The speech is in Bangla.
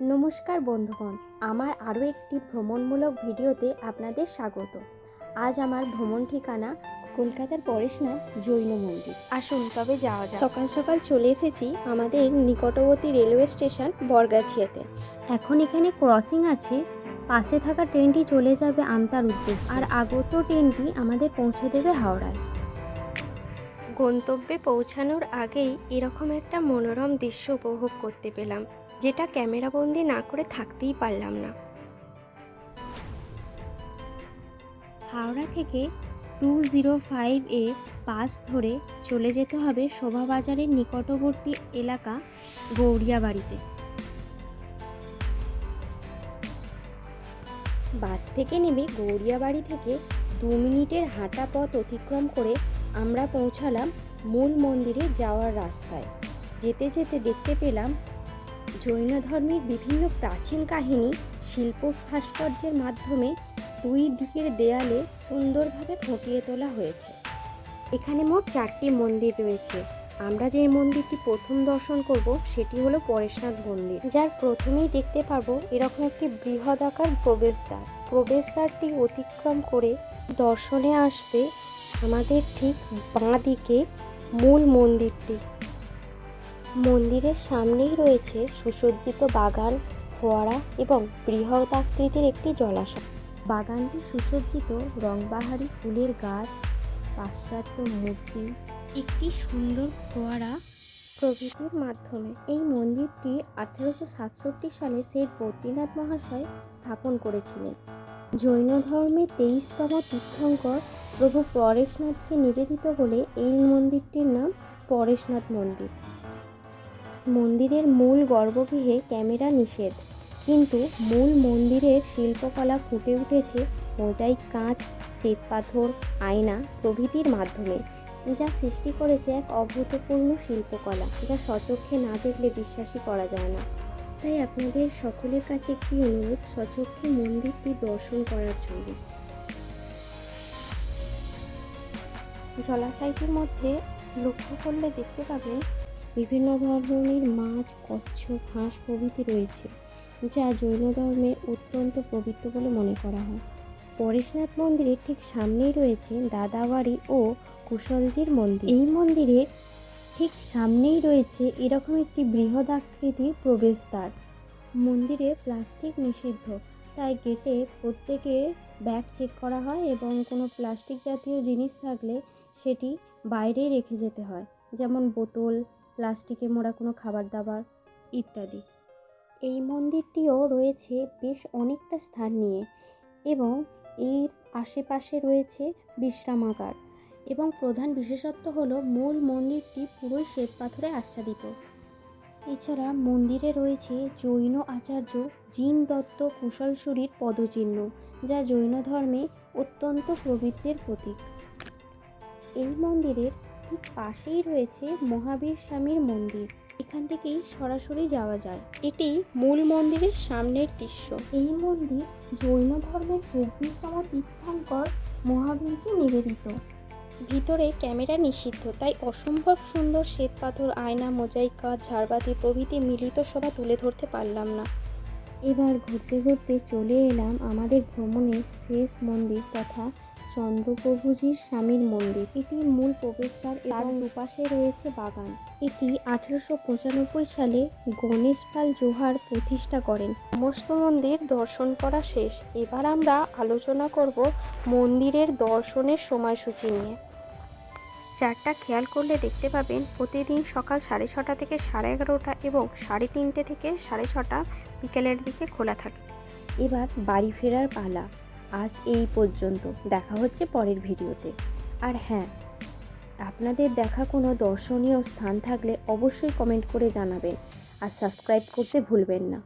নমস্কার বন্ধুগণ আমার আরও একটি ভ্রমণমূলক ভিডিওতে আপনাদের স্বাগত। আজ আমার ভ্রমণ ঠিকানা কলকাতার পরেশনাথ জৈন মন্দির। আসুন তবে যাওয়া যাক? সকাল সকাল চলে এসেছি আমাদের নিকটবর্তী রেলওয়ে স্টেশন বরগাছিয়াতে। এখন এখানে ক্রসিং আছে পাশে থাকা ট্রেনটি চলে যাবে আমতার উদ্দেশ্যে। আর আগত ট্রেনটি আমাদের পৌঁছে দেবে হাওড়ায়। গন্তব্যে পৌঁছানোর আগেই এরকম একটা মনোরম দৃশ্য উপভোগ করতে পেলাম। যেটা ক্যামেরাবন্দি না করে থাকতেই পারলাম না। হাওড়া থেকে টু জিরো ফাইভ এ পাস ধরে চলে যেতে হবে শোভাবাজারের নিকটবর্তী এলাকা গৌরিয়াবাড়িতে বাস থেকে নেমে গৌরিয়াবাড়ি থেকে দু মিনিটের হাঁটা পথ অতিক্রম করে আমরা পৌঁছালাম মূল মন্দিরে যাওয়ার রাস্তায়। যেতে যেতে দেখতে পেলাম জৈন ধর্মের বিভিন্ন প্রাচীন কাহিনী শিল্প ভাস্কর্যের মাধ্যমে দুই দিকের দেয়ালে সুন্দরভাবে ফুটিয়ে তোলা হয়েছে। এখানে মোট চারটি মন্দির রয়েছে। আমরা যে মন্দিরটি প্রথম দর্শন করব, সেটি হলো পরেশনাথ মন্দির। যার প্রথমেই দেখতে পাবো এরকম একটি বৃহদাকার প্রবেশদ্বার। প্রবেশদ্বারটি অতিক্রম করে দর্শনে আসবে আমাদের ঠিক বাঁ দিকে মূল মন্দিরটি। মন্দিরের সামনেই রয়েছে সুসজ্জিত বাগান, ফোয়ারা এবং বৃহৎ আকৃতির একটি জলাশয়। বাগানটি সুসজ্জিত রংবাহারি ফুলের গাছ, পাশ্চাত্য মূর্তি, একটি সুন্দর ফোয়ারা প্রকৃতির মাধ্যমে। এই মন্দিরটি আঠেরোশো সাতষট্টি সালে শেঠ বদ্রীনাথ মহাশয় স্থাপন করেছিলেন। জৈন ধর্মের তেইশতম তীর্থঙ্কর প্রভু পরেশনাথকে নিবেদিত বলে এই মন্দিরটির নাম পরেশনাথ মন্দির। মন্দিরের মূল গর্ভগৃহে ক্যামেরা নিষেধ। কিন্তু মূল মন্দিরের শিল্পকলা ফুটে উঠেছে মোজাইক কাঁচ শ্বেতপাথর আয়না প্রভৃতির মাধ্যমে। যা সৃষ্টি করেছে এক অভূতপূর্ণ শিল্পকলা, যা সচক্ষে না দেখলে বিশ্বাসই করা যায় না। তাই আপনাদের সকলের কাছে একটি অনুরোধ সচক্ষে মন্দিরটি দর্শন করার জন্য। জলাশয়টির মধ্যে লক্ষ্য করলে দেখতে পাবেন বিভিন্ন ধরনের মাছ, কচ্ছপ, হাঁস প্রভৃতি রয়েছে, যা জৈন ধর্মে অত্যন্ত পবিত্র বলে মনে করা হয়। পরেশনাথ মন্দিরের ঠিক সামনেই রয়েছে দাদাবাড়ি ও কুশলজির মন্দির। এই মন্দিরে ঠিক সামনেই রয়েছে এরকম একটি বৃহৎ আকৃতির প্রবেশদ্বার। মন্দিরে প্লাস্টিক নিষিদ্ধ, তাই গেটে প্রত্যেকে ব্যাগ চেক করা হয় এবং কোনো প্লাস্টিক জাতীয় জিনিস থাকলে সেটি বাইরে রেখে যেতে হয়, যেমন বোতল প্লাস্টিকে মোড়া কোনো খাবার দাবার ইত্যাদি। এই মন্দিরটিও রয়েছে বেশ অনেকটা স্থান নিয়ে এবং এর আশেপাশে রয়েছে বিশ্রামাগার এবং প্রধান বিশেষত্ব হল মূল মন্দিরটি পুরোই শ্বেত পাথরে আচ্ছাদিত। এছাড়া মন্দিরে রয়েছে জৈন আচার্য জিন দত্ত কুশলসুরির পদচিহ্ন, যা জৈন ধর্মে অত্যন্ত প্রবৃত্তির প্রতীক। এই মন্দিরের ঠিক পাশেই রয়েছে মহাবীর স্বামীর মন্দির। এখান থেকেই সরাসরি যাওয়া যায়। এটি মূল মন্দিরের সামনের দৃশ্য। এই মন্দির জৈন ধর্মের চব্বিশতম তীর্থঙ্কর মহাবীরকে নিবেদিত। ভিতরে ক্যামেরা নিষিদ্ধ, তাই অসম্ভব সুন্দর শ্বেতপাথর, আয়না, মোজাইক কাঁচ ঝাড়বাতি প্রভৃতি মিলিত সভা তুলে ধরতে পারলাম না। এবার ঘুরতে ঘুরতে চলে এলাম আমাদের ভ্রমণের শেষ মন্দির তথা চন্দ্রপ্রভুজির স্বামীর মন্দির। এটি মূল প্রবেশদ্বার তার দুপাশে রয়েছে বাগান। এটি আঠেরোশো পঁচানব্বই সালে গণেশ পাল জোহার প্রতিষ্ঠা করেন। সমস্ত মন্দির দর্শন করা শেষ। এবার আমরা আলোচনা করব মন্দিরের দর্শনের সময়সূচি নিয়ে। চারটা খেয়াল করলে দেখতে পাবেন, প্রতিদিন সকাল সাড়ে ছটা থেকে সাড়ে এগারোটা এবং সাড়ে তিনটে থেকে সাড়ে ছটা বিকেলের দিকে খোলা থাকে। এবার বাড়ি ফেরার পালা। আজ এই পর্যন্ত। দেখা হচ্ছে পরের ভিডিওতে। আর হ্যাঁ আপনাদের দেখা কোনো দর্শনীয় স্থান থাকলে অবশ্যই কমেন্ট করে জানাবেন। আর সাবস্ক্রাইব করতে ভুলবেন না।